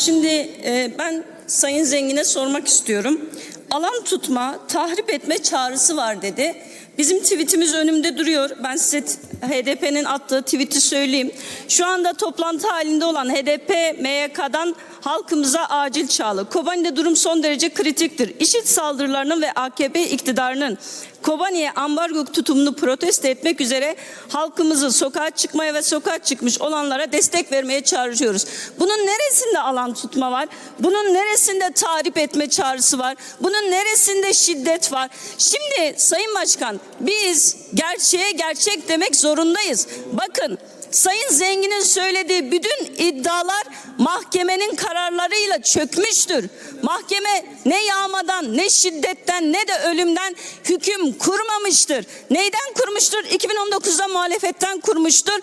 Şimdi e, ben Sayın Zengin'e sormak istiyorum. Alan tutma, tahrip etme çağrısı var dedi. Bizim tweetimiz önümde duruyor. Ben size HDP'nin attığı tweet'i söyleyeyim. Şu anda toplantı halinde olan HDP MYK'dan halkımıza acil çağrı. Kobani'de durum son derece kritiktir. İşit saldırılarının ve AKP iktidarının Kobani'ye ambargo tutumunu protesto etmek üzere halkımızı sokağa çıkmaya ve sokağa çıkmış olanlara destek vermeye çağırıyoruz. Bunun neresinde alan tutma var? Bunun neresinde tahrip etme çağrısı var? Bunun neresinde şiddet var? Şimdi Sayın Başkan biz gerçeğe gerçek demek zorundayız. Bakın Sayın Zengin'in söylediği bütün iddialar mahkemenin kararlarıyla çökmüştür. Mahkeme ne yağmadan, ne şiddetten, ne de ölümden hüküm kurmamıştır. Neyden kurmuştur? 2019'da muhalefetten kurmuştur.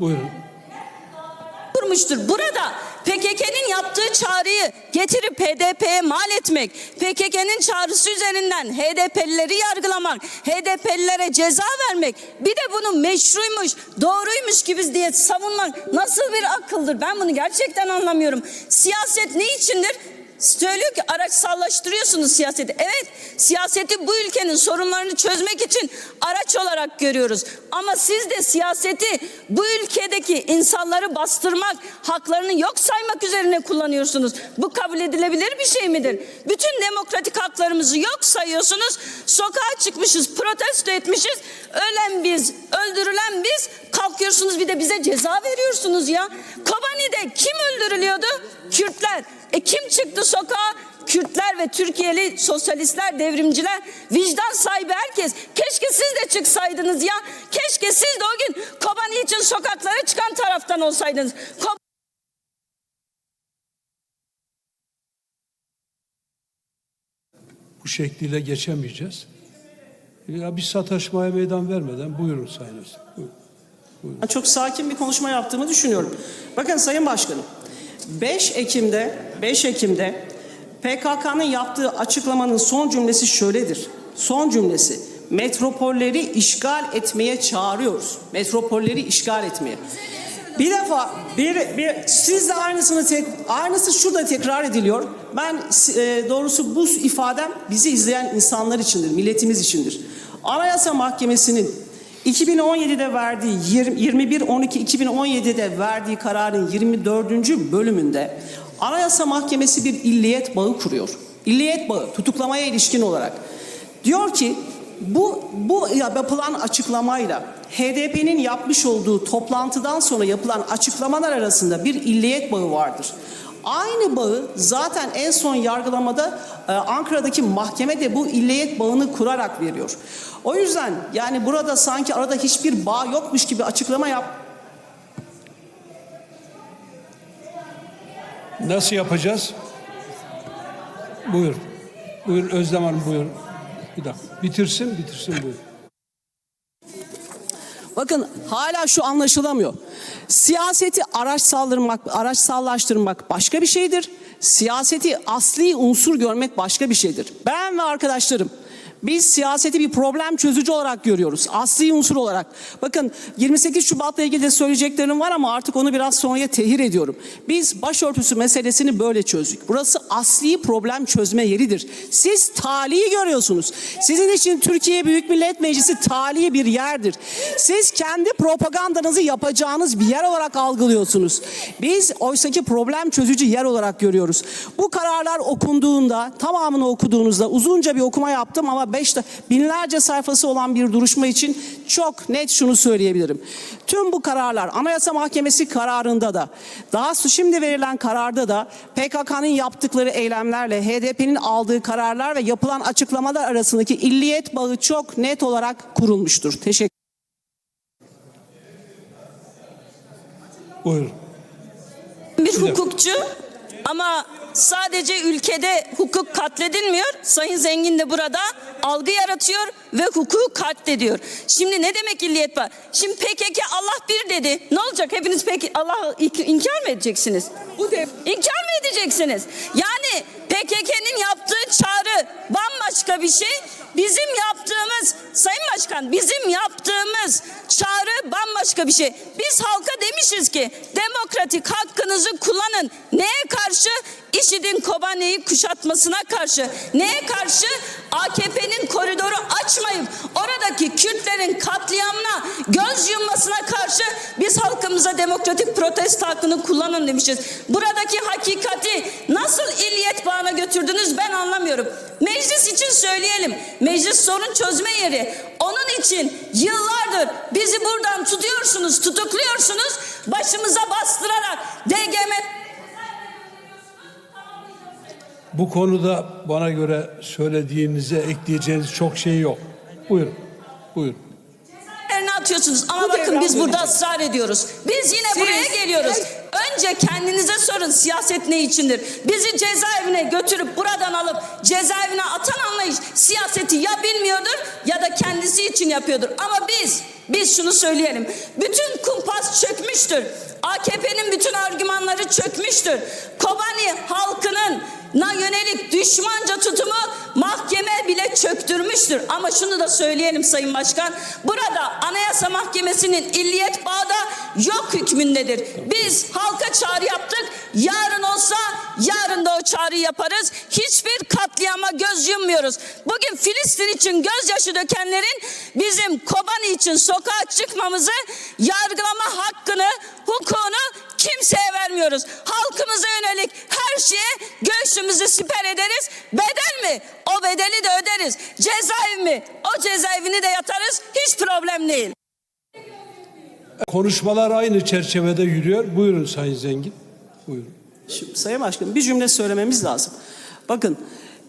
Buyurun. Kurmuştur. Burada PKK'nın yaptığı çağrıyı getirip HDP'ye mal etmek, PKK'nın çağrısı üzerinden HDP'lileri yargılamak, HDP'lilere ceza vermek, bir de bunu meşruymuş, doğruymuş gibi diye savunmak nasıl bir akıldır? Ben bunu gerçekten anlamıyorum. Siyaset ne içindir? Söylüyor ki araçsallaştırıyorsunuz siyaseti. Evet siyaseti bu ülkenin sorunlarını çözmek için araç olarak görüyoruz. Ama siz de siyaseti bu ülkedeki insanları bastırmak, haklarını yok saymak üzerine kullanıyorsunuz. Bu kabul edilebilir bir şey midir? Bütün demokratik haklarımızı yok sayıyorsunuz. Sokağa çıkmışız, protesto etmişiz. Ölen biz, öldürülen biz. Kalkıyorsunuz bir de bize ceza veriyorsunuz ya. Kobani'de kim öldürülüyordu? Kürtler. E kim çıktı sokağa? Kürtler ve Türkiye'li sosyalistler, devrimciler, vicdan sahibi herkes. Keşke siz de çıksaydınız ya. Keşke siz de o gün Kobani için sokaklara çıkan taraftan olsaydınız. Ko- Bu şekliyle geçemeyeceğiz. Ya bir sataşmaya meydan vermeden buyurun Sayın Öztürk. Buyurun. Ben çok sakin bir konuşma yaptığımı düşünüyorum. Bakın Sayın Başkanım, 5 Ekim'de 5 Ekim'de PKK'nın yaptığı açıklamanın son cümlesi şöyledir. Son cümlesi metropolleri işgal etmeye çağırıyoruz. Metropolleri işgal etmeye. Bir defa bir, bir siz de aynısını tek, aynısı şurada tekrar ediliyor. Ben e, doğrusu bu ifadem bizi izleyen insanlar içindir, milletimiz içindir. Anayasa Mahkemesi'nin 2017'de verdiği 21-12-2017'de verdiği kararın 24. bölümünde Anayasa Mahkemesi bir illiyet bağı kuruyor. İlliyet bağı tutuklamaya ilişkin olarak. Diyor ki bu bu yapılan açıklamayla HDP'nin yapmış olduğu toplantıdan sonra yapılan açıklamalar arasında bir illiyet bağı vardır. Aynı bağı zaten en son yargılamada e, Ankara'daki mahkeme de bu illiyet bağını kurarak veriyor. O yüzden yani burada sanki arada hiçbir bağ yokmuş gibi açıklama yap Nasıl yapacağız? Buyur. Buyur Özlem Hanım buyur. Bir dakika. Bitirsin, bitirsin buyur. Bakın hala şu anlaşılamıyor. Siyaseti araç saldırmak, araç sallaştırmak başka bir şeydir. Siyaseti asli unsur görmek başka bir şeydir. Ben ve arkadaşlarım biz siyaseti bir problem çözücü olarak görüyoruz. Asli unsur olarak. Bakın 28 Şubat'la ilgili de söyleyeceklerim var ama artık onu biraz sonraya tehir ediyorum. Biz başörtüsü meselesini böyle çözdük. Burası asli problem çözme yeridir. Siz talihi görüyorsunuz. Sizin için Türkiye Büyük Millet Meclisi talihi bir yerdir. Siz kendi propagandanızı yapacağınız bir yer olarak algılıyorsunuz. Biz oysaki problem çözücü yer olarak görüyoruz. Bu kararlar okunduğunda, tamamını okuduğunuzda uzunca bir okuma yaptım ama beş de, binlerce sayfası olan bir duruşma için çok net şunu söyleyebilirim. Tüm bu kararlar Anayasa Mahkemesi kararında da daha şimdi verilen kararda da PKK'nın yaptıkları eylemlerle HDP'nin aldığı kararlar ve yapılan açıklamalar arasındaki illiyet bağı çok net olarak kurulmuştur. Teşekkür Buyurun. bir hukukçu ama sadece ülkede hukuk katledilmiyor. Sayın Zengin de burada algı yaratıyor ve hukuku katlediyor. Şimdi ne demek illiyet var? Şimdi PKK Allah bir dedi. Ne olacak? Hepiniz peki Allah'ı ik- inkar mı edeceksiniz? Bu İnkar mı edeceksiniz? Yani PKK'nın yaptığı çağrı bambaşka bir şey. Bizim yaptığımız Sayın Başkan bizim yaptığımız çağrı bambaşka bir şey. Biz halka demişiz ki demokratik hakkınızı kullanın. Neye karşı? IŞİD'in Kobane'yi kuşatmasına karşı. Neye karşı? AKP'nin koridoru açmayıp oradaki Kürtlerin katliamına göz yummasına karşı biz halkımıza demokratik protesto hakkını kullanın demişiz. Buradaki hakikati nasıl illiyet bağına götürdünüz ben anlamıyorum. Meclis için söyleyelim. Meclis sorun çözme yeri. Onun için yıllardır bizi buradan tutuyorsunuz, tutukluyorsunuz. Başımıza bastırarak DGM Bu konuda bana göre söylediğinize ekleyeceğiniz çok şey yok. Buyurun. Buyurun. Yerine atıyorsunuz ama Bu bakın biz burada dönecek. ısrar ediyoruz. Biz yine Siz- buraya geliyoruz. Önce kendinize sorun siyaset ne içindir? Bizi cezaevine götürüp buradan alıp cezaevine atan anlayış siyaseti ya bilmiyordur ya da kendisi için yapıyordur. Ama biz biz şunu söyleyelim. Bütün kumpas çökmüştür. AKP'nin bütün argümanları çökmüştür. Kobani halkının na yönelik düşmanca tutumu mahkeme bile çöktürmüştür. Ama şunu da söyleyelim Sayın Başkan. Burada Anayasa Mahkemesi'nin illiyet bağı yok hükmündedir. Biz halka çağrı yaptık. Yarın olsa yarın da o çağrıyı yaparız. Hiçbir katliama göz yummuyoruz. Bugün Filistin için gözyaşı dökenlerin bizim Kobani için sokağa çıkmamızı yargılama hakkını, hukukunu kimseye vermiyoruz. Halkımıza yönelik her şeye göğsümüzü siper ederiz. Bedel mi? O bedeli de öderiz. Cezaevi mi? O cezaevini de yatarız. Hiç problem değil. Konuşmalar aynı çerçevede yürüyor. Buyurun Sayın Zengin. Buyurun. Şimdi Sayın Başkanım bir cümle söylememiz lazım. Bakın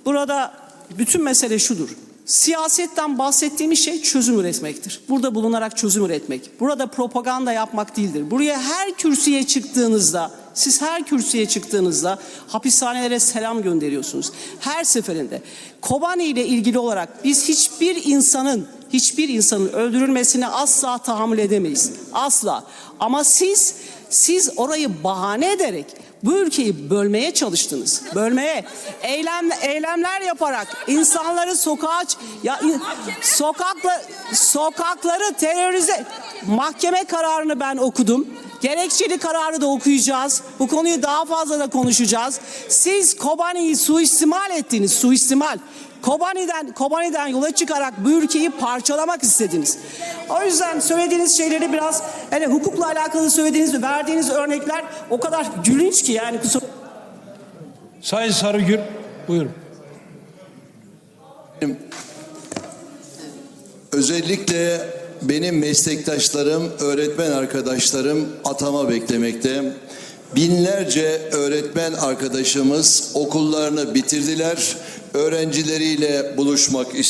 burada bütün mesele şudur. Siyasetten bahsettiğimiz şey çözüm üretmektir. Burada bulunarak çözüm üretmek. Burada propaganda yapmak değildir. Buraya her kürsüye çıktığınızda, siz her kürsüye çıktığınızda hapishanelere selam gönderiyorsunuz. Her seferinde. Kobani ile ilgili olarak biz hiçbir insanın hiçbir insanın öldürülmesine asla tahammül edemeyiz. Asla. Ama siz siz orayı bahane ederek bu ülkeyi bölmeye çalıştınız. Bölmeye, eylem eylemler yaparak insanları sokağa ya sokakla sokakları terörize mahkeme kararını ben okudum. Gerekçeli kararı da okuyacağız. Bu konuyu daha fazla da konuşacağız. Siz Kobani'yi suistimal ettiniz, suistimal. Kobani'den Kobani'den yola çıkarak bu ülkeyi parçalamak istediniz. O yüzden söylediğiniz şeyleri biraz hele hukukla alakalı söylediğiniz verdiğiniz örnekler o kadar gülünç ki yani kusura Sayın Sarıgül. Buyurun. Özellikle benim meslektaşlarım, öğretmen arkadaşlarım atama beklemekte. Binlerce öğretmen arkadaşımız okullarını bitirdiler. Öğrencileriyle buluşmak istiyor.